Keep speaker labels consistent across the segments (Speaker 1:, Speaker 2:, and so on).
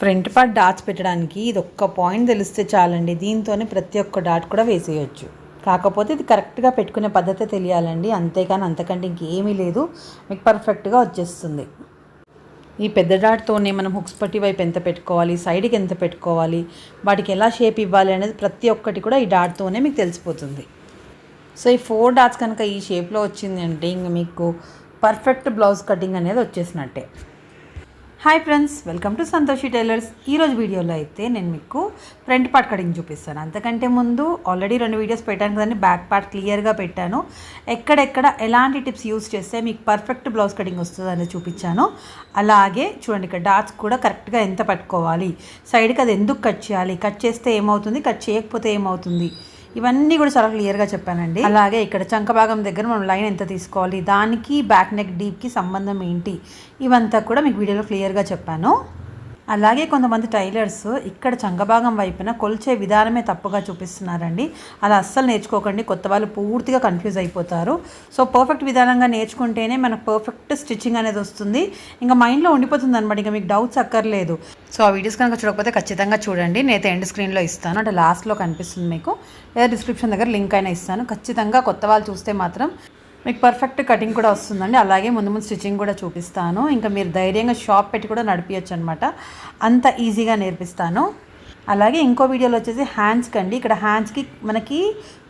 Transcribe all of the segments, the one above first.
Speaker 1: Front part dots పెట్టడానికి ఇది ఒక్క పాయింట్ తెలిస్తే చాలండి. దీంతోనే ప్రతి ఒక్క డాట్ కూడా వేసేయచ్చు. కాకపోతే ఇది కరెక్ట్గా పెట్టుకునే పద్ధతి తెలియాలండి. అంతేకాని అంతకంటే ఇంకేమీ లేదు. మీకు పర్ఫెక్ట్గా వచ్చేస్తుంది. ఈ పెద్ద డాట్తోనే మనం హుక్స్ పట్టి వైపు ఎంత పెట్టుకోవాలి? సైడ్కి ఎంత పెట్టుకోవాలి? వాటికి ఎలా షేప్ ఇవ్వాలి అనేది ప్రతి ఒక్కటి కూడా ఈ డాట్తోనే మీకు తెలిసిపోతుంది. సో ఈ ఫోర్ డాట్స్ కనుక ఈ షేప్లో వచ్చింది అంటే ఇంక మీకు పర్ఫెక్ట్ బ్లౌజ్ కటింగ్ అనేది వచ్చేసినట్టే. Hi friends welcome to Santoshi tailors ఈరోజు వీడియోలో అయితే నేను మీకు ఫ్రంట్ పార్ట్ కటింగ్ చూపిస్తాను. అంతకంటే ముందు ఆల్రెడీ రెండు వీడియోస్ పెట్టాను కదండి. బ్యాక్ పార్ట్ క్లియర్గా పెట్టాను. ఎక్కడెక్కడ ఎలాంటి టిప్స్ యూస్ చేస్తే మీకు పర్ఫెక్ట్ బ్లౌజ్ కటింగ్ వస్తుందని చూపించాను. అలాగే చూడండి ఇక్కడ డాట్స్ కూడా కరెక్ట్గా ఎంత పట్టుకోవాలి? సైడ్కి అది ఎందుకు కట్ చేయాలి? కట్ చేస్తే ఏమవుతుంది? కట్ చేయకపోతే ఏమవుతుంది? ఇవన్నీ కూడా చాలా క్లియర్గా చెప్పానండి. అలాగే ఇక్కడ చంక భాగం దగ్గర మనం లైన్ ఎంత తీసుకోవాలి దానికి బ్యాక్ నెక్ డీప్కి సంబంధం ఏంటి? ఇవంతా కూడా మీకు వీడియోలో క్లియర్గా చెప్పాను. అలాగే కొంతమంది టైలర్స్ ఇక్కడ చంగభాగం వైపున కొలిచే విధానమే తప్పుగా చూపిస్తున్నారండి. అలా అస్సలు నేర్చుకోకండి. కొత్త వాళ్ళు పూర్తిగా కన్ఫ్యూజ్ అయిపోతారు. సో పర్ఫెక్ట్ విధానంగా నేర్చుకుంటేనే మనకు పర్ఫెక్ట్ స్టిచ్చింగ్ అనేది వస్తుంది. ఇంకా మైండ్లో ఉండిపోతుంది అనమాట ఇంకా మీకు డౌట్స్ అక్కర్లేదు. సో ఆ వీడియోస్ కనుక చూడకపోతే ఖచ్చితంగా చూడండి. నేనైతే ఎండ్ స్క్రీన్లో ఇస్తాను. అంటే లాస్ట్లో కనిపిస్తుంది మీకు. లేదా డిస్క్రిప్షన్ దగ్గర లింక్ అయినా ఇస్తాను. ఖచ్చితంగా కొత్త వాళ్ళు చూస్తే మాత్రం మీకు పర్ఫెక్ట్ కటింగ్ కూడా వస్తుందండి. అలాగే ముందు ముందు స్టిచ్చింగ్ కూడా చూపిస్తాను. ఇంకా మీరు ధైర్యంగా షాప్ పెట్టి కూడా నడిపించచ్చు అనమాట అంత ఈజీగా నేర్పిస్తాను. అలాగే ఇంకో వీడియోలో వచ్చేసి హ్యాండ్స్కి అండి ఇక్కడ హ్యాండ్స్కి మనకి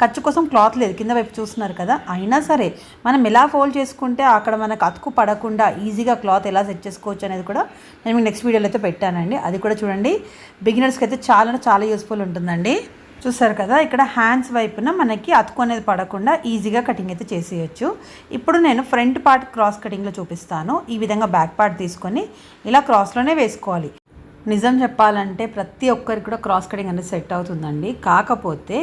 Speaker 1: ఖర్చు కోసం క్లాత్ లేదు. కింద వైపు చూస్తున్నారు కదా. అయినా సరే మనం ఎలా ఫోల్డ్ చేసుకుంటే అక్కడ మనకు అతుకు పడకుండా ఈజీగా క్లాత్ ఎలా సెట్ చేసుకోవచ్చు అనేది కూడా నేను మీకు నెక్స్ట్ వీడియోలో అయితే పెట్టానండి. అది కూడా చూడండి. బిగినర్స్కి అయితే చాలా చాలా యూస్ఫుల్ ఉంటుందండి. చూసారు కదా ఇక్కడ హ్యాండ్స్ వైపున మనకి అతుకు అనేది పడకుండా ఈజీగా కటింగ్ అయితే చేసేయచ్చు. ఇప్పుడు నేను ఫ్రంట్ పార్ట్ క్రాస్ కటింగ్లో చూపిస్తాను. ఈ విధంగా బ్యాక్ పార్ట్ తీసుకొని ఇలా క్రాస్లోనే వేసుకోవాలి. నిజం చెప్పాలంటే ప్రతి ఒక్కరికి కూడా క్రాస్ కటింగ్ అనేది సెట్ అవుతుందండి. కాకపోతే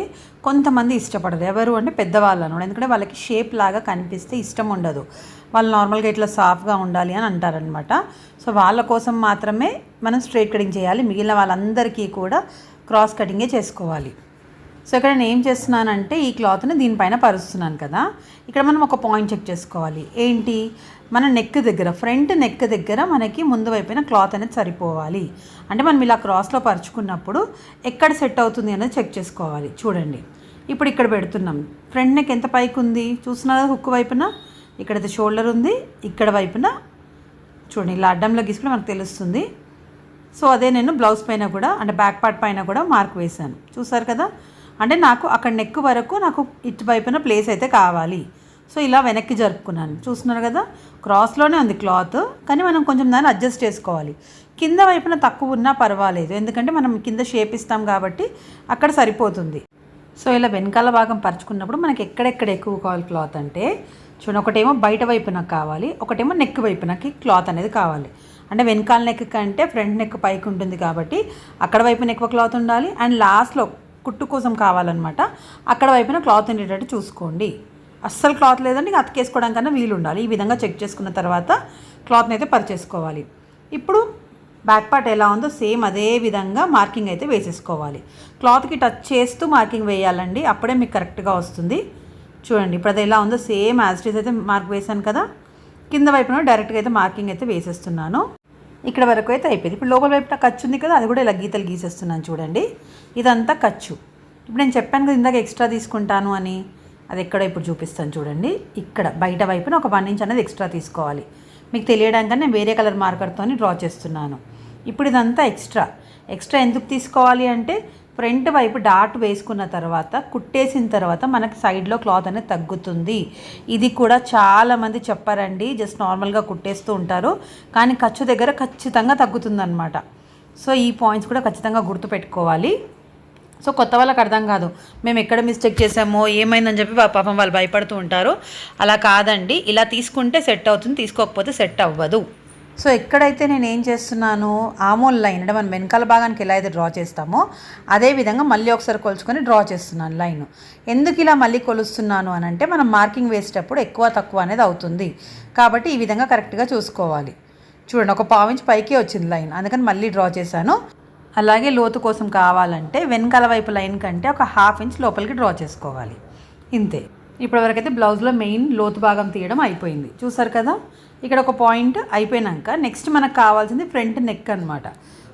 Speaker 1: కొంతమంది ఇష్టపడరు. ఎవరు అంటే పెద్దవాళ్ళు అనమాట ఎందుకంటే వాళ్ళకి షేప్ లాగా కనిపిస్తే ఇష్టం ఉండదు. వాళ్ళు నార్మల్గా ఇట్లా సాఫ్గా ఉండాలి అని అంటారనమాట. సో వాళ్ళ కోసం మాత్రమే మనం స్ట్రైట్ కటింగ్ చేయాలి. మిగిలిన వాళ్ళందరికీ కూడా క్రాస్ కటింగే చేసుకోవాలి. సో ఇక్కడ నేను ఏం చేస్తున్నానంటే ఈ క్లాత్ని దీనిపైన పరుస్తున్నాను కదా. ఇక్కడ మనం ఒక పాయింట్ చెక్ చేసుకోవాలి. ఏంటి? మన నెక్ దగ్గర ఫ్రంట్ నెక్ దగ్గర మనకి ముందు వైపున క్లాత్ అనేది సరిపోవాలి. అంటే మనం ఇలా క్రాస్లో పరుచుకున్నప్పుడు ఎక్కడ సెట్ అవుతుంది అనేది చెక్ చేసుకోవాలి. చూడండి. ఇప్పుడు ఇక్కడ పెడుతున్నాం. ఫ్రంట్ నెక్ ఎంత పైకి ఉంది? చూస్తున్నారా హుక్ వైపున? ఇక్కడైతే షోల్డర్ ఉంది. ఇక్కడ వైపున చూడండి. ఇలా అడ్డంలో గీసుకుని మనకు తెలుస్తుంది. సో అదే నేను బ్లౌజ్ పైన కూడా అంటే బ్యాక్ పార్ట్ పైన కూడా మార్క్ వేశాను. చూసారు కదా? అంటే నాకు అక్కడ నెక్ వరకు నాకు ఇటువైపున ప్లేస్ అయితే కావాలి. సో ఇలా వెనక్కి జరుపుకున్నాను. చూస్తున్నారు కదా? క్రాస్లోనే ఉంది క్లాత్ కానీ మనం కొంచెం దాన్ని అడ్జస్ట్ చేసుకోవాలి. కింద వైపున తక్కువ ఉన్నా పర్వాలేదు. ఎందుకంటే మనం కింద షేప్ ఇస్తాం కాబట్టి అక్కడ సరిపోతుంది. సో ఇలా వెనకాల భాగం పరుచుకున్నప్పుడు మనకి ఎక్కడెక్కడ ఎక్కువ కావాలి క్లాత్ అంటే చూడండి ఒకటేమో బయట వైపున కావాలి ఒకటేమో నెక్ వైపునకి క్లాత్ అనేది కావాలి. అంటే వెనకాల నెక్ కంటే ఫ్రంట్ నెక్ పైకి ఉంటుంది కాబట్టి అక్కడ వైపున ఎక్కువ క్లాత్ ఉండాలి. అండ్ లాస్ట్లో కుట్టు కోసం కావాలన్నమాట. అక్కడ వైపున క్లాత్ ఉండేటట్టు చూసుకోండి. అస్సలు క్లాత్ లేదండి అతికేసుకోవడానికన్నా వీలు ఉండాలి. ఈ విధంగా చెక్ చేసుకున్న తర్వాత క్లాత్ని అయితే పరిచేసుకోవాలి. ఇప్పుడు బ్యాక్ పార్ట్ ఎలా ఉందో సేమ్ అదే విధంగా మార్కింగ్ అయితే వేసేసుకోవాలి. క్లాత్కి టచ్ చేస్తూ మార్కింగ్ వేయాలండి అప్పుడే మీకు కరెక్ట్గా వస్తుంది. చూడండి ఇప్పుడు అది ఎలా ఉందో సేమ్ యాజ్టీస్ అయితే మార్క్ వేశాను కదా. కింద వైపున డైరెక్ట్గా అయితే మార్కింగ్ అయితే వేసేస్తున్నాను. ఇక్కడ వరకు అయితే అయిపోయింది. ఇప్పుడు లోపల వైపున ఖర్చు ఉంది కదా అది కూడా ఇలా గీతలు గీసేస్తున్నాను చూడండి. ఇదంతా ఖర్చు. ఇప్పుడు నేను చెప్పాను కదా ఇందాక ఎక్స్ట్రా తీసుకుంటాను అని. అది ఎక్కడ ఇప్పుడు చూపిస్తాను చూడండి. ఇక్కడ బయట వైపున ఒక వన్ ఇంచ్ అనేది ఎక్స్ట్రా తీసుకోవాలి. మీకు తెలియడానికి నేను వేరే కలర్ మార్కర్తో డ్రా చేస్తున్నాను. ఇప్పుడు ఇదంతా ఎక్స్ట్రా. ఎక్స్ట్రా ఎందుకు తీసుకోవాలి అంటే ఫ్రంట్ వైపు డాట్ వేసుకున్న తర్వాత కుట్టేసిన తర్వాత మనకి సైడ్లో క్లాత్ అనేది తగ్గుతుంది. ఇది కూడా చాలామంది చెప్పారండి జస్ట్ నార్మల్గా కుట్టేస్తూ ఉంటారు. కానీ ఖర్చు దగ్గర ఖచ్చితంగా తగ్గుతుందన్నమాట. సో ఈ పాయింట్స్ కూడా ఖచ్చితంగా గుర్తుపెట్టుకోవాలి. సో కొత్త వాళ్ళకి అర్థం కాదు. మేము ఎక్కడ మిస్టేక్ చేసామో ఏమైందని చెప్పి పాపం వాళ్ళు భయపడుతూ ఉంటారు. అలా కాదండి. ఇలా తీసుకుంటే సెట్ అవుతుంది తీసుకోకపోతే సెట్ అవ్వదు. సో ఎక్కడైతే నేను ఏం చేస్తున్నాను ఆమోల్ లైన్ అంటే మనం వెనకాల భాగానికి ఎలా అయితే డ్రా చేస్తామో అదే విధంగా మళ్ళీ ఒకసారి కొలుచుకొని డ్రా చేస్తున్నాను లైన్ ఎందుకు ఇలా మళ్ళీ కొలుస్తున్నాను అని అంటే మనం మార్కింగ్ వేసేటప్పుడు ఎక్కువ తక్కువ అనేది అవుతుంది. కాబట్టి ఈ విధంగా కరెక్ట్గా చూసుకోవాలి. చూడండి ఒక పావించి పైకి వచ్చింది లైన్ అందుకని మళ్ళీ డ్రా చేశాను. అలాగే లోతు కోసం కావాలంటే వెనకాల వైపు లైన్ కంటే ఒక హాఫ్ ఇంచ్ లోపలికి డ్రా చేసుకోవాలి. ఇంతే. ఇప్పటివరకైతే బ్లౌజ్లో మెయిన్ లోతు భాగం తీయడం అయిపోయింది. చూసారు కదా? ఇక్కడ ఒక పాయింట్ అయిపోయినాక నెక్స్ట్ మనకు కావాల్సింది ఫ్రంట్ నెక్ అనమాట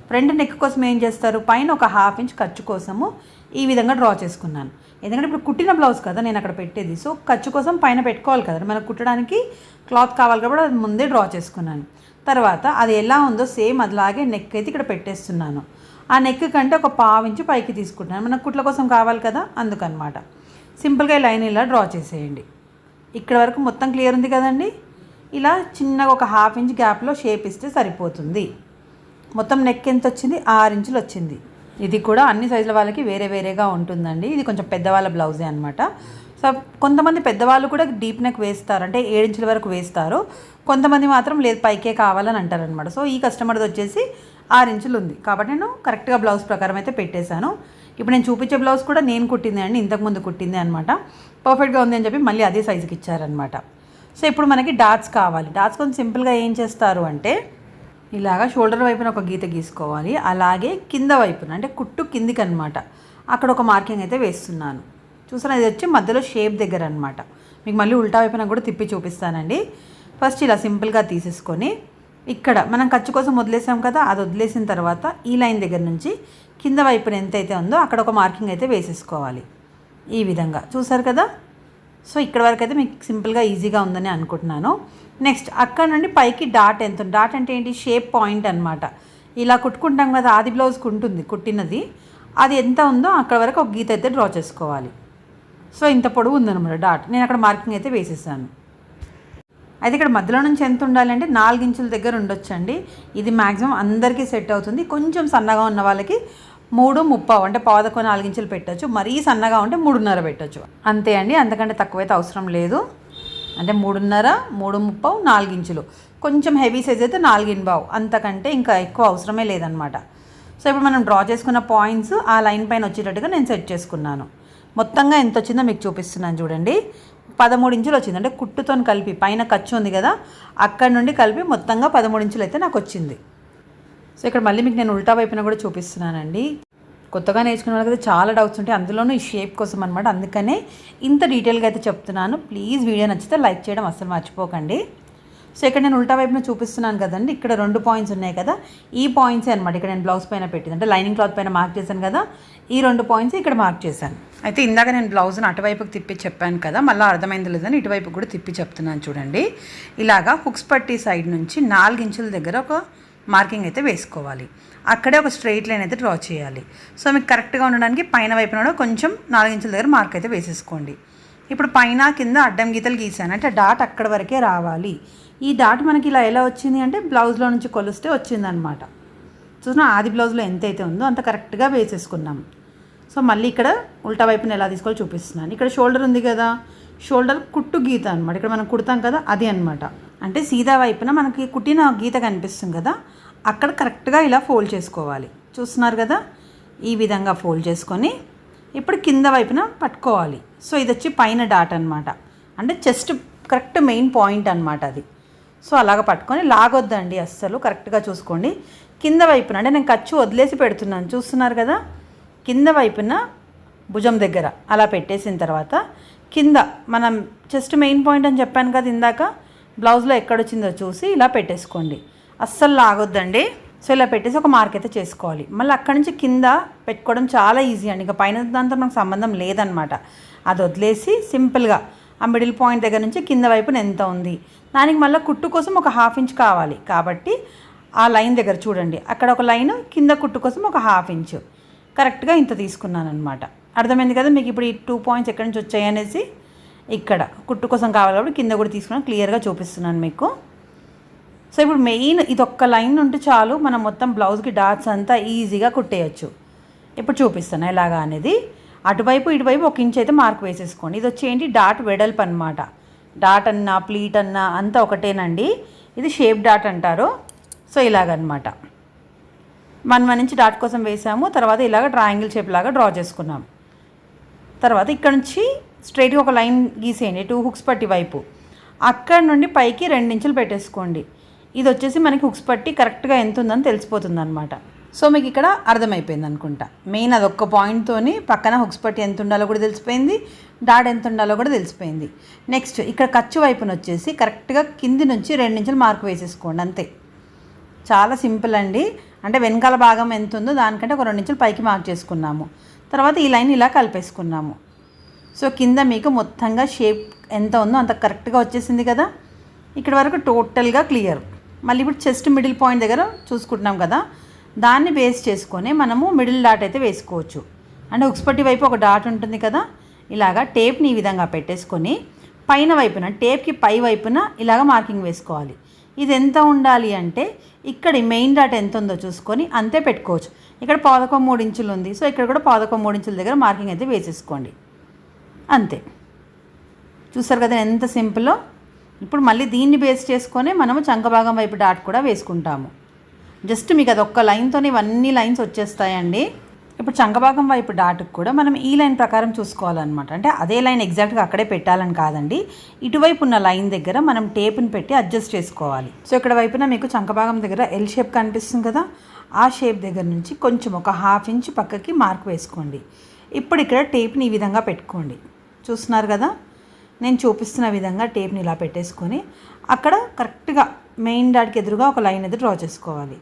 Speaker 1: ఫ్రంట్ నెక్ కోసం ఏం చేస్తారు? పైన ఒక హాఫ్ ఇంచ్ ఖర్చు కోసము ఈ విధంగా డ్రా చేసుకున్నాను. ఎందుకంటే ఇప్పుడు కుట్టిన బ్లౌజ్ కదా నేను అక్కడ పెట్టేది. సో ఖర్చు కోసం పైన పెట్టుకోవాలి కదా. మనకు కుట్టడానికి క్లాత్ కావాలి కాబట్టి అది ముందే డ్రా చేసుకున్నాను. తర్వాత అది ఎలా ఉందో సేమ్ అలాగే నెక్ అయితే ఇక్కడ పెట్టేస్తున్నాను. ఆ నెక్ కంటే ఒక పావు ఇంచు పైకి తీసుకుంటున్నాను మనకు కుట్ల కోసం కావాలి కదా? అందుకనమాట. సింపుల్గా ఈ లైన్ ఇలా డ్రా చేసేయండి. ఇక్కడ వరకు మొత్తం క్లియర్ ఉంది కదండి? ఇలా చిన్నగా ఒక హాఫ్ ఇంచ్ గ్యాప్లో షేప్ ఇస్తే సరిపోతుంది. మొత్తం నెక్ ఎంత వచ్చింది? ఆరు ఇంచులు వచ్చింది. ఇది కూడా అన్ని సైజుల వాళ్ళకి వేరే వేరేగా ఉంటుందండి. ఇది కొంచెం పెద్దవాళ్ళ బ్లౌజే అనమాట సో కొంతమంది పెద్దవాళ్ళు కూడా డీప్ నెక్ వేస్తారు. అంటే ఏడించుల వరకు వేస్తారు. కొంతమంది మాత్రం లేదు పైకే కావాలని అంటారనమాట సో ఈ కస్టమర్ది వచ్చేసి ఆరు ఇంచులు ఉంది. కాబట్టి నేను కరెక్ట్గా బ్లౌజ్ ప్రకారం అయితే పెట్టేశాను. ఇప్పుడు నేను చూపించే బ్లౌజ్ కూడా నేను కుట్టిందే అండి ఇంతకుముందు కుట్టింది అనమాట పర్ఫెక్ట్గా ఉంది అని చెప్పి మళ్ళీ అదే సైజుకి ఇచ్చారనమాట సో ఇప్పుడు మనకి డాట్స్ కావాలి. డాట్స్ కొంచెం సింపుల్గా ఏం చేస్తారు అంటే ఇలాగా షోల్డర్ వైపున ఒక గీత గీసుకోవాలి. అలాగే కింద వైపున అంటే కుట్టు కిందికి అనమాట అక్కడ ఒక మార్కింగ్ అయితే వేస్తున్నాను. చూసాను ఇది వచ్చి మధ్యలో షేప్ దగ్గర అనమాట మీకు మళ్ళీ ఉల్టా వైపున కూడా తిప్పి చూపిస్తానండి. ఫస్ట్ ఇలా సింపుల్గా తీసేసుకొని ఇక్కడ మనం ఖర్చు కోసం వదిలేసాం కదా అది వదిలేసిన తర్వాత ఈ లైన్ దగ్గర నుంచి కింద వైపున ఎంతైతే ఉందో అక్కడ ఒక మార్కింగ్ అయితే వేసేసుకోవాలి. ఈ విధంగా. చూసారు కదా? సో ఇక్కడ వరకు అయితే మీకు సింపుల్గా ఈజీగా ఉందని అనుకుంటున్నాను. నెక్స్ట్ అక్కడ నుండి పైకి డాట్ ఎంత డాట్ అంటే ఏంటి? షేప్ పాయింట్ అనమాట ఇలా కుట్టుకుంటాం కదా ఆది బ్లౌజ్కి ఉంటుంది కుట్టినది. అది ఎంత ఉందో అక్కడ వరకు ఒక గీత అయితే డ్రా చేసుకోవాలి. సో ఇంత పొడవు ఉందన్నమాట డాట్. నేను అక్కడ మార్కింగ్ అయితే వేసేసాను. అయితే ఇక్కడ మధ్యలో నుంచి ఎంత ఉండాలంటే నాలుగు ఇంచుల దగ్గర ఉండొచ్చండి. ఇది మ్యాక్సిమం అందరికీ సెట్ అవుతుంది. కొంచెం సన్నగా ఉన్న వాళ్ళకి మూడు ముప్పావు అంటే పాదకు నాలుగు ఇంచులు పెట్టచ్చు. మరీ సన్నగా ఉంటే మూడున్నర పెట్టచ్చు. అంతే అండి. అంతకంటే తక్కువైతే అవసరం లేదు. అంటే మూడున్నర మూడు ముప్పావు నాలుగు ఇంచులు కొంచెం హెవీ సైజ్ అయితే నాలుగు బావు. అంతకంటే ఇంకా ఎక్కువ అవసరమే లేదనమాట సో ఇప్పుడు మనం డ్రా చేసుకున్న పాయింట్స్ ఆ లైన్ పైన వచ్చేటట్టుగా నేను సెట్ చేసుకున్నాను. మొత్తంగా ఎంత వచ్చిందో మీకు చూపిస్తున్నాను చూడండి. పదమూడు ఇంచులు వచ్చింది. అంటే కుట్టుతో కలిపి పైన ఖర్చు ఉంది కదా అక్కడ నుండి కలిపి మొత్తంగా పదమూడు ఇంచులు అయితే నాకు వచ్చింది. సో ఇక్కడ మళ్ళీ మీకు నేను ఉల్టా వైపున కూడా చూపిస్తున్నానండి. కొత్తగా నేర్చుకునే వాళ్ళకి అయితే చాలా డౌట్స్ ఉంటాయి. అందులోనూ ఈ షేప్ కోసం అనమాట అందుకనే ఇంత డీటెయిల్గా అయితే చెప్తున్నాను. ప్లీజ్ వీడియో నచ్చితే లైక్ చేయడం అస్సలు మర్చిపోకండి. సో ఇక్కడ నేను ఉల్టా వైపున చూపిస్తున్నాను కదండి. ఇక్కడ రెండు పాయింట్స్ ఉన్నాయి కదా. ఈ పాయింట్స్ అనమాట ఇక్కడ నేను బ్లౌజ్ పైన పెట్టింది. అంటే లైనింగ్ క్లాత్ పైన మార్క్ చేశాను కదా. ఈ రెండు పాయింట్స్ ఇక్కడ మార్క్ చేశాను. అయితే ఇందాక నేను బ్లౌజ్ని అటువైపుకి తిప్పి చెప్పాను కదా. మళ్ళీ అర్థమైంది లేదని ఇటువైపు కూడా తిప్పి చెప్తున్నాను చూడండి. ఇలాగా హుక్స్ పట్టి సైడ్ నుంచి నాలుగు ఇంచుల దగ్గర ఒక మార్కింగ్ అయితే వేసుకోవాలి. అక్కడే ఒక స్ట్రైట్ లైన్ అయితే డ్రా చేయాలి. సో మీకు కరెక్ట్గా ఉండడానికి పైన వైపున కూడా కొంచెం నాలుగు ఇంచుల దగ్గర మార్క్ అయితే వేసేసుకోండి. ఇప్పుడు పైన కింద అడ్డం గీతలు గీసాను. అంటే డాట్ అక్కడ వరకే రావాలి. ఈ డాట్ మనకి ఇలా ఎలా వచ్చింది అంటే బ్లౌజ్లో నుంచి కొలిస్తే వచ్చిందనమాట చూసిన ఆది బ్లౌజ్లో ఎంత అయితే ఉందో అంత కరెక్ట్గా వేసేసుకున్నాం సో మళ్ళీ ఇక్కడ ఉల్టా వైపున ఎలా తీసుకోవాలో చూపిస్తున్నాను. ఇక్కడ షోల్డర్ ఉంది కదా షోల్డర్ కుట్టు గీత అనమాట ఇక్కడ మనం కుడతాం కదా అది అనమాట అంటే సీదా వైపున మనకి కుట్టిన గీత కనిపిస్తుంది కదా అక్కడ కరెక్ట్గా ఇలా ఫోల్డ్ చేసుకోవాలి. చూస్తున్నారు కదా ఈ విధంగా ఫోల్డ్ చేసుకొని ఇప్పుడు కింద వైపున పట్టుకోవాలి. సో ఇది వచ్చి పైన డాట్ అనమాట అంటే చెస్ట్ కరెక్ట్ మెయిన్ పాయింట్ అనమాట అది. సో అలాగ పట్టుకొని లాగొద్దండి అస్సలు. కరెక్ట్గా చూసుకోండి. కింద వైపున అంటే నేను ఖర్చు వదిలేసి పెడుతున్నాను. చూస్తున్నారు కదా? కింద వైపున భుజం దగ్గర అలా పెట్టేసిన తర్వాత కింద మనం జస్ట్ మెయిన్ పాయింట్ అని చెప్పాను కదా ఇందాక? బ్లౌజ్లో ఎక్కడొచ్చిందో చూసి ఇలా పెట్టేసుకోండి. అస్సలు లాగొద్దండి. సో ఇలా పెట్టేసి ఒక మార్క్ అయితే చేసుకోవాలి. మళ్ళీ అక్కడి నుంచి కింద పెట్టుకోవడం చాలా ఈజీ అండి. ఇంకా పైన దాంతో మనకు సంబంధం లేదనమాట అది వదిలేసి సింపుల్గా ఆ మిడిల్ పాయింట్ దగ్గర నుంచి కింద వైపున ఎంత ఉంది? దానికి మళ్ళీ కుట్టు కోసం ఒక హాఫ్ ఇంచ్ కావాలి. కాబట్టి ఆ లైన్ దగ్గర చూడండి. అక్కడ ఒక లైన్ కింద కుట్టు కోసం ఒక హాఫ్ ఇంచు. కరెక్ట్గా ఇంత తీసుకున్నాను అనమాట అర్థమైంది కదా మీకు ఇప్పుడు ఈ టూ పాయింట్స్ ఎక్కడి నుంచి వచ్చాయి అనేసి? ఇక్కడ. కుట్టు కోసం కావాలి కాబట్టి కింద కూడా తీసుకున్నాను. క్లియర్గా చూపిస్తున్నాను మీకు. సో ఇప్పుడు మెయిన్ ఇది ఒక్క లైన్ ఉంటే చాలు మనం మొత్తం బ్లౌజ్కి డాట్స్ అంతా ఈజీగా కుట్టేయచ్చు. ఇప్పుడు చూపిస్తాను ఎలాగా అనేది. అటువైపు ఇటువైపు ఒక ఇంచ్ అయితే మార్క్ వేసేసుకోండి. ఇది వచ్చి ఏంటి డాట్ వెడల్పు అనమాట డాట్ అన్నా ప్లీట్ అన్నా అంతా ఒకటేనండి. ఇది షేప్ డాట్ అంటారు. సో ఇలాగనమాట వన్ వన్ ఇంచ్ డాట్ కోసం వేసాము. తర్వాత ఇలాగ ట్రయాంగిల్ షేప్ లాగా డ్రా చేసుకున్నాం. తర్వాత ఇక్కడ నుంచి స్ట్రైట్గా ఒక లైన్ గీసేయండి. టూ హుక్స్ పట్టి వైపు. అక్కడ నుండి పైకి ఇంచులు పెట్టేసుకోండి. ఇది వచ్చేసి మనకి హుక్స్ పట్టి కరెక్ట్గా ఎంత ఉందని తెలిసిపోతుంది అనమాట సో మీకు ఇక్కడ అర్థమైపోయింది అనుకుంటా. మెయిన్ అది పాయింట్తో పక్కన హుక్స్ పట్టి ఎంత ఉండాలో కూడా తెలిసిపోయింది డాడ్ ఎంత ఉండాలో కూడా తెలిసిపోయింది. నెక్స్ట్ ఇక్కడ ఖర్చు వైపున వచ్చేసి కరెక్ట్గా కింది నుంచి రెండు నుంచి మార్క్ వేసేసుకోండి అంతే. చాలా సింపుల్ అండి. అంటే వెనకాల భాగం ఎంత ఉందో దానికంటే ఒక రెండు నుంచి పైకి మార్క్ చేసుకున్నాము. తర్వాత ఈ లైన్ ఇలా కలిపేసుకున్నాము. సో కింద మీకు మొత్తంగా షేప్ ఎంత ఉందో అంత కరెక్ట్గా వచ్చేసింది కదా. ఇక్కడ వరకు టోటల్గా క్లియర్ మళ్ళీ ఇప్పుడు చెస్ట్ మిడిల్ పాయింట్ దగ్గర చూసుకుంటున్నాం కదా. దాన్ని బేస్ చేసుకొని మనము మిడిల్ డాట్ అయితే వేసుకోవచ్చు. అంటే ఉక్స్పట్టి వైపు ఒక డాట్ ఉంటుంది కదా ఇలాగా టేప్ని ఈ విధంగా పెట్టేసుకొని పైన వైపున టేప్కి పై వైపున ఇలాగ మార్కింగ్ వేసుకోవాలి. ఇది ఎంత ఉండాలి అంటే ఇక్కడ మెయిన్ డాట్ ఎంత ఉందో చూసుకొని అంతే పెట్టుకోవచ్చు. ఇక్కడ పాదకం మూడు ఇంచులు ఉంది సో ఇక్కడ కూడా పాదకం మూడు ఇంచుల దగ్గర మార్కింగ్ అయితే వేసేసుకోండి అంతే. చూసారు కదా ఎంత సింపుల్లో ఇప్పుడు మళ్ళీ దీన్ని బేస్ చేసుకొని మనము చంకభాగం వైపు డాట్ కూడా వేసుకుంటాము. జస్ట్ మీకు అది ఒక్క లైన్తోనే ఇవన్నీ లైన్స్ వచ్చేస్తాయండి. ఇప్పుడు చంకభాగం వైపు డాట్కి కూడా మనం ఈ లైన్ ప్రకారం చూసుకోవాలన్నమాట. అంటే అదే లైన్ ఎగ్జాక్ట్గా అక్కడే పెట్టాలని కాదండి. ఇటువైపు ఉన్న లైన్ దగ్గర మనం టేప్ని పెట్టి అడ్జస్ట్ చేసుకోవాలి. సో ఇక్కడ వైపున మీకు చంకభాగం దగ్గర ఎల్ షేప్ కనిపిస్తుంది కదా? ఆ షేప్ దగ్గర నుంచి కొంచెం ఒక హాఫ్ ఇంచ్ పక్కకి మార్క్ వేసుకోండి. ఇప్పుడు ఇక్కడ టేప్ని ఈ విధంగా పెట్టుకోండి. చూస్తున్నారు కదా? నేను చూపిస్తున్న విధంగా టేప్ని ఇలా పెట్టేసుకొని అక్కడ కరెక్ట్గా మెయిన్ డాట్కి ఎదురుగా ఒక లైన్ అయితే డ్రా చేసుకోవాలి.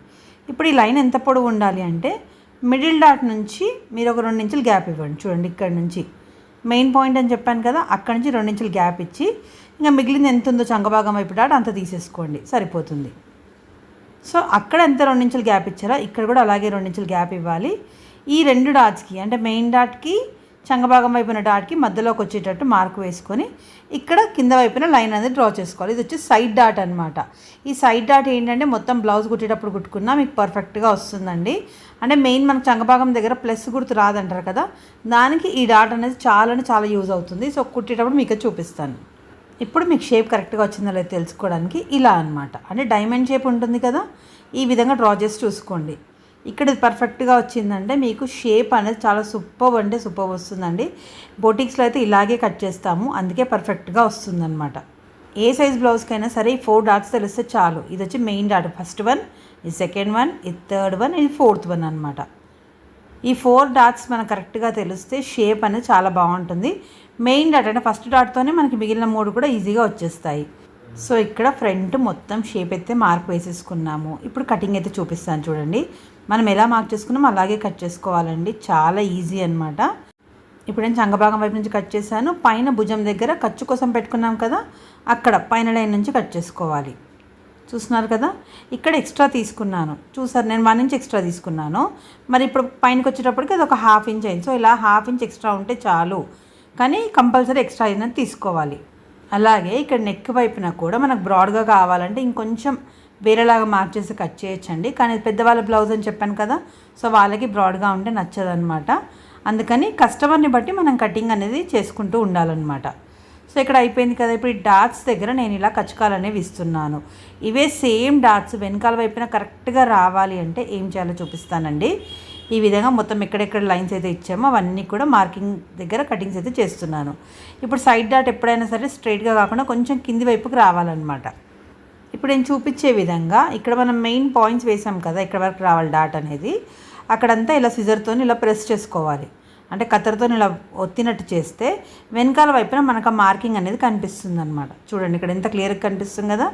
Speaker 1: ఇప్పుడు ఈ లైన్ ఎంత పొడవు ఉండాలి అంటే మిడిల్ డాట్ నుంచి మీరు ఒక రెండు ఇంచులు గ్యాప్ ఇవ్వండి. చూడండి ఇక్కడ నుంచి. మెయిన్ పాయింట్ అని చెప్పాను కదా అక్కడి నుంచి రెండు ఇంచులు గ్యాప్ ఇచ్చి ఇంకా మిగిలింది ఎంత ఉందో చంగభాగం వైపు డాట్ అంత తీసేసుకోండి. సరిపోతుంది. సో అక్కడ ఎంత రెండు ఇంచులు గ్యాప్ ఇచ్చారో ఇక్కడ కూడా అలాగే రెండు ఇంచులు గ్యాప్ ఇవ్వాలి. ఈ రెండు డాట్స్కి అంటే మెయిన్ డాట్కి చంగభాగం వైపున డాట్కి మధ్యలోకి వచ్చేటట్టు మార్క్ వేసుకొని ఇక్కడ కింద వైపున లైన్ అనేది డ్రా చేసుకోవాలి. ఇది వచ్చి సైడ్ డాట్ అనమాట ఈ సైడ్ డాట్ ఏంటంటే మొత్తం బ్లౌజ్ కుట్టేటప్పుడు కుట్టుకున్నా మీకు పర్ఫెక్ట్గా వస్తుందండి. అంటే మెయిన్ మన చంగభాగం దగ్గర ప్లస్ గుర్తు రాదంటారు కదా దానికి ఈ డాట్ అనేది చాలానే చాలా యూజ్ అవుతుంది. సో కుట్టేటప్పుడు మీకు చూపిస్తాను. ఇప్పుడు మీకు షేప్ కరెక్ట్గా వచ్చిందో లేదో తెలుసుకోవడానికి ఇలా అనమాట అంటే డైమండ్ షేప్ ఉంటుంది కదా ఈ విధంగా డ్రా చేసి చూసుకోండి. ఇక్కడ ఇది పర్ఫెక్ట్గా వచ్చిందంటే మీకు షేప్ అనేది చాలా సూపర్ అంటే సూపర్ వస్తుందండి. బోటిక్స్లో అయితే ఇలాగే కట్ చేస్తాము. అందుకే పర్ఫెక్ట్గా వస్తుందన్నమాట. ఏ సైజ్ బ్లౌజ్కైనా సరే ఈ ఫోర్ డాట్స్ తెలిస్తే చాలు. ఇది వచ్చి మెయిన్ డాట్ ఫస్ట్ వన్ ఇది సెకండ్ వన్ ఇది థర్డ్ వన్ ఇది ఫోర్త్ వన్ అనమాట ఈ ఫోర్ డాట్స్ మనకు కరెక్ట్గా తెలిస్తే షేప్ అనేది చాలా బాగుంటుంది. మెయిన్ డాట్ అంటే ఫస్ట్ డాట్తోనే మనకి మిగిలిన మూడు కూడా ఈజీగా వచ్చేస్తాయి. సో ఇక్కడ ఫ్రంట్ మొత్తం షేప్ అయితే మార్క్ వేసేసుకున్నాము. ఇప్పుడు కటింగ్ అయితే చూపిస్తాను చూడండి. మనం ఎలా మార్క్ చేసుకున్నామో అలాగే కట్ చేసుకోవాలండి. చాలా ఈజీ అనమాట ఇప్పుడు నేను చంగభాగం వైపు నుంచి కట్ చేశాను. పైన భుజం దగ్గర ఖర్చు కోసం పెట్టుకున్నాం కదా అక్కడ పైన లైన్ నుంచి కట్ చేసుకోవాలి. చూస్తున్నారు కదా? ఇక్కడ ఎక్స్ట్రా తీసుకున్నాను. చూసారు నేను వన్ ఇంచ్ ఎక్స్ట్రా తీసుకున్నాను. మరి ఇప్పుడు పైనకి వచ్చేటప్పటికి అది ఒక హాఫ్ ఇంచ్ అయింది. సో ఇలా హాఫ్ ఇంచ్ ఎక్స్ట్రా ఉంటే చాలు. కానీ కంపల్సరీ ఎక్స్ట్రా అయినది తీసుకోవాలి. అలాగే ఇక్కడ నెక్ వైపున కూడా మనకు బ్రాడ్గా కావాలంటే ఇంకొంచెం వేరేలాగా మార్చేసి కట్ చేయొచ్చండి. కానీ పెద్దవాళ్ళ బ్లౌజ్ అని చెప్పాను కదా సో వాళ్ళకి బ్రాడ్గా ఉంటే నచ్చదనమాట అందుకని కస్టమర్ని బట్టి మనం కటింగ్ అనేది చేసుకుంటూ ఉండాలన్నమాట. సో ఇక్కడ అయిపోయింది కదా ఇప్పుడు ఈ డాట్స్ దగ్గర నేను ఇలా కచ్చకాలు అనేవి ఇస్తున్నాను. ఇవే సేమ్ డాట్స్ వెనకాల వైపున కరెక్ట్గా రావాలి అంటే ఏం చేయాలో చూపిస్తానండి. ఈ విధంగా మొత్తం ఎక్కడెక్కడ లైన్స్ అయితే ఇచ్చామో అవన్నీ కూడా మార్కింగ్ దగ్గర కటింగ్స్ అయితే చేస్తున్నాను. ఇప్పుడు సైడ్ డాట్ ఎప్పుడైనా సరే స్ట్రైట్గా కాకుండా కొంచెం కింది వైపుకి రావాలన్నమాట. ఇప్పుడు నేను చూపించే విధంగా ఇక్కడ మనం మెయిన్ పాయింట్స్ వేసాం కదా ఇక్కడ వరకు రావాలి డాట్ అనేది. అక్కడంతా ఇలా సిజర్తో ఇలా ప్రెస్ చేసుకోవాలి. అంటే కత్తెరతో ఇలా ఒత్తినట్టు చేస్తే వెనకాల వైపున మనకు ఆ మార్కింగ్ అనేది కనిపిస్తుంది అనమాట చూడండి ఇక్కడ ఎంత క్లియర్గా కనిపిస్తుంది కదా.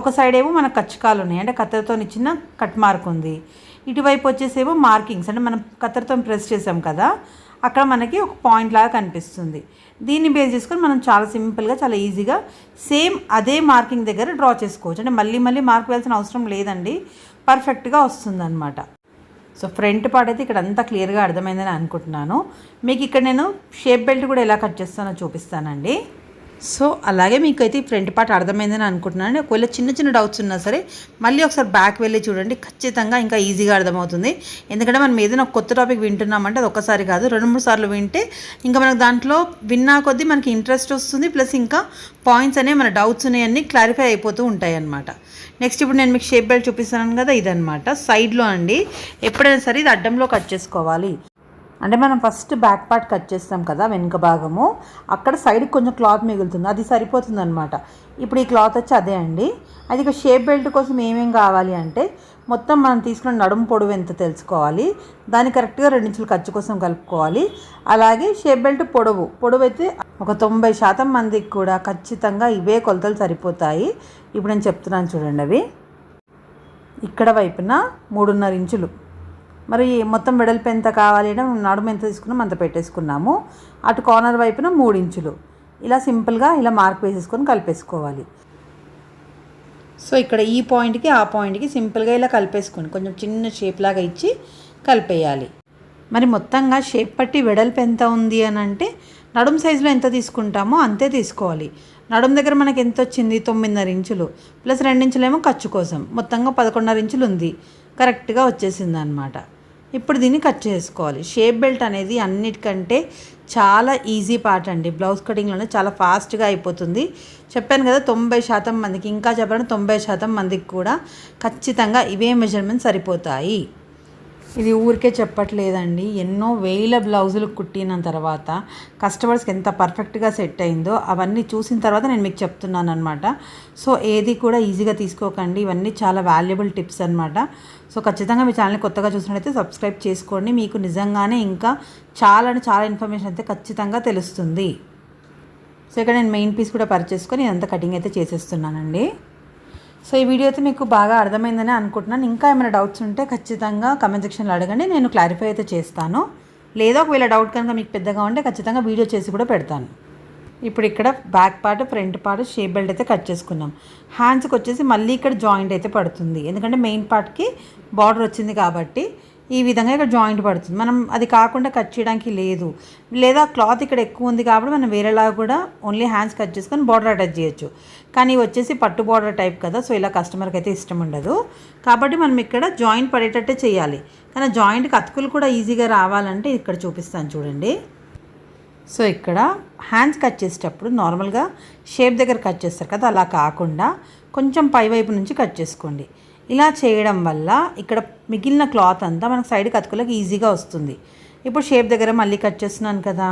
Speaker 1: ఒక సైడ్ ఏమో మనకు కచ్చకాలు ఉన్నాయి. అంటే కత్తెరతో ఇచ్చిన కట్ మార్క్ ఉంది. ఇటువైపు వచ్చేసేమో మార్కింగ్స్ అంటే మనం కత్తెరతో ప్రెస్ చేసాం కదా అక్కడ మనకి ఒక పాయింట్ లాగా కనిపిస్తుంది. దీన్ని బేస్ చేసుకొని మనం చాలా సింపుల్గా చాలా ఈజీగా సేమ్ అదే మార్కింగ్ దగ్గర డ్రా చేసుకోవచ్చు. అంటే మళ్ళీ మళ్ళీ మార్క్ వేయాల్సిన అవసరం లేదండి. పర్ఫెక్ట్గా వస్తుందన్నమాట. సో ఫ్రంట్ పార్ట్ అయితే ఇక్కడ అంతా క్లియర్గా అర్థమైందని అనుకుంటున్నాను. మీకు ఇక్కడ నేను షేప్ బెల్ట్ కూడా ఎలా కట్ చేస్తానో చూపిస్తానండి. సో అలాగే మీకు అయితే ఈ ఫ్రంట్ పార్ట్ అర్థమైందని అనుకుంటున్నాను. ఒకవేళ చిన్న చిన్న డౌట్స్ ఉన్నా సరే మళ్ళీ ఒకసారి బ్యాక్ వెళ్ళి చూడండి. ఖచ్చితంగా ఇంకా ఈజీగా అర్థమవుతుంది. ఎందుకంటే మనం ఏదైనా కొత్త టాపిక్ వింటున్నామంటే అది ఒక్కసారి కాదు రెండు మూడు సార్లు వింటే ఇంకా మనకు దాంట్లో విన్నా కొద్దీ మనకి ఇంట్రెస్ట్ వస్తుంది ప్లస్ ఇంకా పాయింట్స్ అనేవి మన డౌట్స్ ఉన్నాయన్నీ క్లారిఫై అయిపోతూ ఉంటాయి అన్నమాట. నెక్స్ట్ ఇప్పుడు నేను మీకు షేప్ బెల్ట్ చూపిస్తాను కదా ఇదనమాట సైడ్లో అండి ఎప్పుడైనా సరే ఇది అడ్డంలో కట్ చేసుకోవాలి. అంటే మనం ఫస్ట్ బ్యాక్ పార్ట్ కట్ చేస్తాం కదా వెనుక భాగము. అక్కడ సైడ్కి కొంచెం క్లాత్ మిగులుతుంది. అది సరిపోతుంది అనమాట ఇప్పుడు ఈ క్లాత్ వచ్చి అదే అండి. అది ఇక షేప్ బెల్ట్ కోసం ఏమేం కావాలి అంటే మొత్తం మనం తీసుకున్న నడుము పొడవు ఎంత తెలుసుకోవాలి దాన్ని కరెక్ట్గా రెండించులు ఖర్చు కోసం కలుపుకోవాలి. అలాగే షేప్ బెల్ట్ పొడవు. పొడవు అయితే ఒక తొంభై శాతం మందికి కూడా ఖచ్చితంగా ఇవే కొలతలు సరిపోతాయి. ఇప్పుడు నేను చెప్తున్నాను చూడండి అవి. ఇక్కడ వైపున మూడున్నర ఇంచులు. మరి మొత్తం వెడల్పు ఎంత కావాలి అంటే నడుము ఎంత తీసుకున్నాం అంత పెట్టేసుకున్నాము. అటు కార్నర్ వైపున మూడు ఇంచులు. ఇలా సింపుల్గా ఇలా మార్క్ వేసేసుకొని కలిపేసుకోవాలి. సో ఇక్కడ ఈ పాయింట్కి ఆ పాయింట్కి సింపుల్గా ఇలా కలిపేసుకోండి కొంచెం చిన్న షేప్ లాగా ఇచ్చి కలిపేయాలి. మరి మొత్తంగా షేప్ పట్టి వెడల్పు ఎంత ఉంది అని అంటే నడుము సైజులో ఎంత తీసుకుంటామో అంతే తీసుకోవాలి. నడుము దగ్గర మనకి ఎంత వచ్చింది? తొమ్మిదిన్నర ఇంచులు. ప్లస్ రెండించులేమో ఖర్చు కోసం. మొత్తంగా పదకొండున్నర ఇంచులు ఉంది. కరెక్ట్గా వచ్చేసింది అనమాట ఇప్పుడు దీన్ని కట్ చేసుకోవాలి. షేప్ బెల్ట్ అనేది అన్నిటికంటే చాలా ఈజీ పార్ట్ అండి. బ్లౌజ్ కటింగ్లోనే చాలా ఫాస్ట్గా అయిపోతుంది. చెప్పాను కదా తొంభై శాతం మందికి ఇంకా చెప్పాలంటే తొంభై శాతం మందికి కూడా ఖచ్చితంగా ఇవే మెజర్మెంట్స్ సరిపోతాయి. ఇది ఊరికే చెప్పట్లేదండి. ఎన్నో వేల బ్లౌజులు కుట్టిన తర్వాత కస్టమర్స్కి ఎంత పర్ఫెక్ట్గా సెట్ అయిందో అవన్నీ చూసిన తర్వాత నేను మీకు చెప్తున్నాను అనమాట సో ఏది కూడా ఈజీగా తీసుకోకండి. ఇవన్నీ చాలా వాల్యుబుల్ టిప్స్ అనమాట సో ఖచ్చితంగా మీ ఛానల్ని కొత్తగా చూసినట్టయితే సబ్స్క్రైబ్ చేసుకోండి. మీకు నిజంగానే ఇంకా చాలా అంటే చాలా ఇన్ఫర్మేషన్ అయితే ఖచ్చితంగా తెలుస్తుంది. సో ఇక్కడ నేను మెయిన్ పీస్ కూడా పరిచేసుకొని ఇదంతా కటింగ్ అయితే చేసేస్తున్నానండి. సో ఈ వీడియో అయితే మీకు బాగా అర్థమైందని అనుకుంటున్నాను. ఇంకా ఏమైనా డౌట్స్ ఉంటే ఖచ్చితంగా కమెంట్ సెక్షన్లో అడగండి. నేను క్లారిఫై అయితే చేస్తాను. లేదా ఒకవేళ డౌట్ కనుక మీకు పెద్దగా ఉంటే ఖచ్చితంగా వీడియో చేసి కూడా పెడతాను. ఇప్పుడు ఇక్కడ back part front part shape belt అయితే కట్ చేసుకున్నాం హ్యాండ్స్కి వచ్చేసి మళ్ళీ ఇక్కడ జాయింట్ అయితే పడుతుంది. ఎందుకంటే మెయిన్ పార్ట్కి బార్డర్ వచ్చింది కాబట్టి ఈ విధంగా ఇక్కడ జాయింట్ పడుతుంది. మనం అది కాకుండా కట్ చేయడానికి లేదు. లేదా క్లాత్ ఇక్కడ ఎక్కువ ఉంది కాబట్టి మనం వేరేలా కూడా ఓన్లీ హ్యాండ్స్ కట్ చేసుకొని బార్డర్ అటాచ్ చేయొచ్చు. కానీ వచ్చేసి పట్టు బార్డర్ టైప్ కదా సో ఇలా కస్టమర్కి అయితే ఇష్టం ఉండదు. కాబట్టి మనం ఇక్కడ జాయింట్ పడేటట్టే చేయాలి. కానీ జాయింట్కి అతుకులు కూడా ఈజీగా రావాలంటే ఇక్కడ చూపిస్తాను చూడండి. సో ఇక్కడ హ్యాండ్స్ కట్ చేసేటప్పుడు నార్మల్గా షేప్ దగ్గర కట్ చేస్తారు కదా అలా కాకుండా కొంచెం పై వైపు నుంచి కట్ చేసుకోండి. ఇలా చేయడం వల్ల ఇక్కడ మిగిలిన క్లాత్ అంతా మనకు సైడ్ కతుకులకు ఈజీగా వస్తుంది. ఇప్పుడు షేప్ దగ్గర మళ్ళీ కట్ చేస్తున్నాను కదా.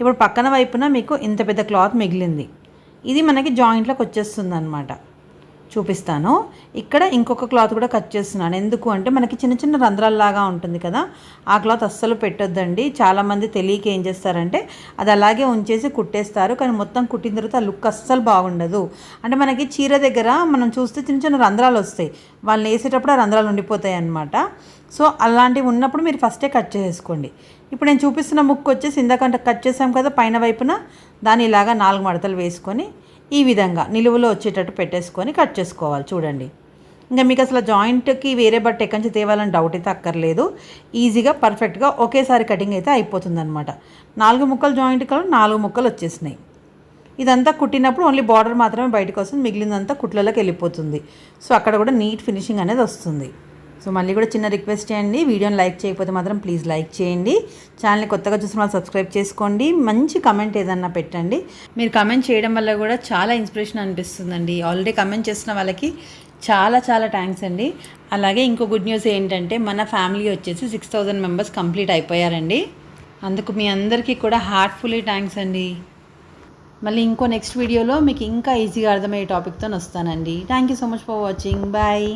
Speaker 1: ఇప్పుడు పక్కన వైపున మీకు ఇంత పెద్ద క్లాత్ మిగిలింది. ఇది మనకి జాయింట్లోకి వచ్చేస్తుంది అనమాట చూపిస్తాను. ఇక్కడ ఇంకొక క్లాత్ కూడా కట్ చేస్తున్నాను. ఎందుకు అంటే మనకి చిన్న చిన్న రంధ్రాల్లాగా ఉంటుంది కదా ఆ క్లాత్ అస్సలు పెట్టొద్దండి. చాలామంది తెలియక ఏం చేస్తారంటే అది అలాగే ఉంచేసి కుట్టేస్తారు. కానీ మొత్తం కుట్టిన తర్వాత ఆ లుక్ అస్సలు బాగుండదు. అంటే మనకి చీర దగ్గర మనం చూస్తే చిన్న చిన్న రంధ్రాలు వస్తాయి. వాళ్ళని వేసేటప్పుడు ఆ రంధ్రాలు ఉండిపోతాయి అన్నమాట. సో అలాంటివి ఉన్నప్పుడు మీరు ఫస్టే కట్ చేసుకోండి. ఇప్పుడు నేను చూపిస్తున్న ముక్కు వచ్చేసి ఇందాక కట్ చేసాం కదా పైన వైపున. దాన్ని ఇలాగా నాలుగు మడతలు వేసుకొని ఈ విధంగా నిలువలో వచ్చేటట్టు పెట్టేసుకొని కట్ చేసుకోవాలి. చూడండి. ఇంకా మీకు అసలు జాయింట్కి వేరే బట్ట ఎక్కడి నుంచి తేవాలని డౌట్ అయితే అక్కర్లేదు. ఈజీగా పర్ఫెక్ట్గా ఒకేసారి కటింగ్ అయితే అయిపోతుందన్నమాట. నాలుగు ముక్కలు జాయింట్ కలర్ నాలుగు ముక్కలు వచ్చేసినాయి. ఇదంతా కుట్టినప్పుడు ఓన్లీ బార్డర్ మాత్రమే బయటకు వస్తుంది మిగిలినంతా కుట్లలోకి వెళ్ళిపోతుంది. సో అక్కడ కూడా నీట్ ఫినిషింగ్ అనేది వస్తుంది. సో మళ్ళీ కూడా చిన్న రిక్వెస్ట్ చేయండి. వీడియోని లైక్ చేయకపోతే మాత్రం ప్లీజ్ లైక్ చేయండి. ఛానల్ని కొత్తగా చూసిన వాళ్ళు సబ్స్క్రైబ్ చేసుకోండి. మంచి కమెంట్ ఏదన్నా పెట్టండి. మీరు కమెంట్ చేయడం వల్ల కూడా చాలా ఇన్స్పిరేషన్ అనిపిస్తుందండి. ఆల్రెడీ కమెంట్ చేసిన వాళ్ళకి చాలా చాలా థ్యాంక్స్ అండి. అలాగే ఇంకో గుడ్ న్యూస్ ఏంటంటే మన ఫ్యామిలీ వచ్చేసి సిక్స్ థౌజండ్ మెంబర్స్ కంప్లీట్ అయిపోయారండి. అందుకు మీ అందరికీ కూడా హార్ట్ఫుల్లీ థ్యాంక్స్ అండి. మళ్ళీ ఇంకో నెక్స్ట్ వీడియోలో మీకు ఇంకా ఈజీగా అర్థమయ్యే టాపిక్తో వస్తానండి. Thank you so much for watching bye